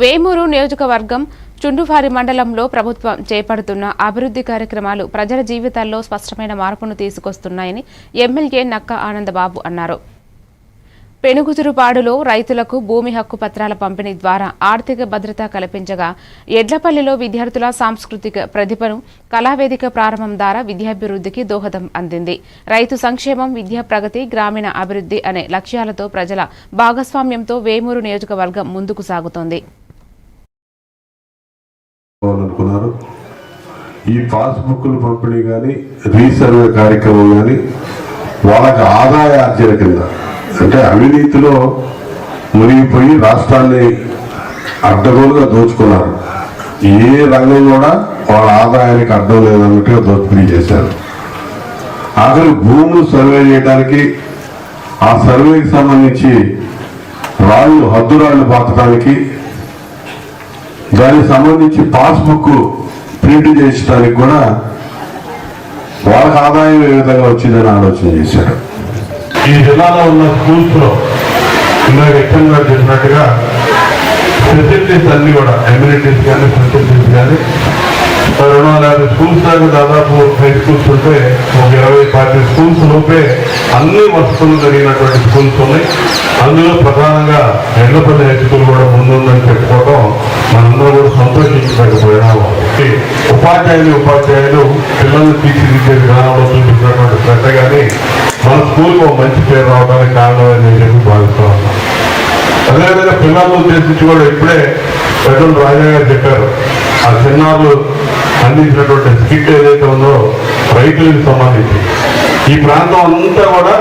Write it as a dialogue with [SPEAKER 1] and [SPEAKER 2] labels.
[SPEAKER 1] వేమూరు నియోజకవర్గం చుండువారి మండలంలో ప్రభుత్వం చేపడుతున్న అభివృద్ధి కార్యక్రమాలు ప్రజల జీవితాల్లో స్పష్టమైన మార్పును తీసుకొస్తున్నాయని ఎమ్మెల్యే నక్క ఆనందబాబు అన్నారు. పెనుగుతురుపాడులో రైతులకు భూమి హక్కు పత్రాల పంపిణీ ద్వారా ఆర్థిక భద్రత కల్పించగా ఎడ్లపల్లిలో విద్యార్థుల సాంస్కృతిక ప్రతిభను కళావేదిక ప్రారంభం ద్వారా విద్యాభివృద్ధికి దోహదం అందింది. రైతు సంక్షేమం విద్యా ప్రగతి గ్రామీణ అభివృద్ధి అనే లక్ష్యాలతో ప్రజల భాగస్వామ్యంతో వేమూరు నియోజకవర్గం ముందుకు సాగుతోంది.
[SPEAKER 2] అనుకున్నారు. ఈ పాస్బుక్లు పంపిణీ కానీ రీసర్వే కార్యక్రమం కానీ వాళ్ళకి ఆదాయ ఆర్జన కింద అంటే అవినీతిలో మునిగిపోయి రాష్ట్రాన్ని అడ్డగోలుగా దోచుకున్నారు. ఏ రంగం కూడా వాళ్ళ ఆదాయానికి అడ్డం లేదన్నట్టుగా దోపిడీ చేశారు. ఆఖరి భూములు సర్వే చేయడానికి ఆ సర్వేకి సంబంధించి రాళ్ళు హద్దురాళ్ళు పాతడానికి దానికి సంబంధించి పాస్బుక్ ప్రింట్ చేయించడానికి కూడా వాళ్ళకి ఆదాయం ఏ విధంగా వచ్చిందని ఆలోచన చేశారు
[SPEAKER 3] ఈ జిల్లాలో ఉన్న స్కూల్స్లో వ్యక్తంగా చెప్పినట్టుగా ఫెసిలిటీస్ అన్ని కూడా ఎమ్యూనిటీస్ కానీ ఫెసిలిటీస్ కానీ రెండు వందల యాభై స్కూల్స్ దాకా దాదాపు హై స్కూల్స్ ఉంటే ఒక ఇరవై పార్టీ స్కూల్స్ లోపే అన్ని వసతులు జరిగినటువంటి స్కూల్స్ ఉన్నాయి. అందులో ప్రధానంగా ఎండపల్లి హై స్కూల్ కూడా ముందుందని చెప్పి ఉపాధ్యాయులు ఉపాధ్యాయులు పిల్లల్ని తీర్చిదిద్దే విధానంలో చూపించినటువంటి శ్రద్ధ కానీ మన స్కూల్కి ఒక మంచి పేరు రావడానికి కారణం అని నేను చెప్పి భావిస్తా ఉన్నాను అదేవిధంగా పిల్లలను ఉద్దేశించి కూడా ఇప్పుడే పెద్దలు రాజా గారు చెప్పారు. ఆ చిన్నారులు అందించినటువంటి స్కిట్ ఏదైతే ఉందో రైతులకు సంబంధించి. ఈ ప్రాంతం అంతా కూడా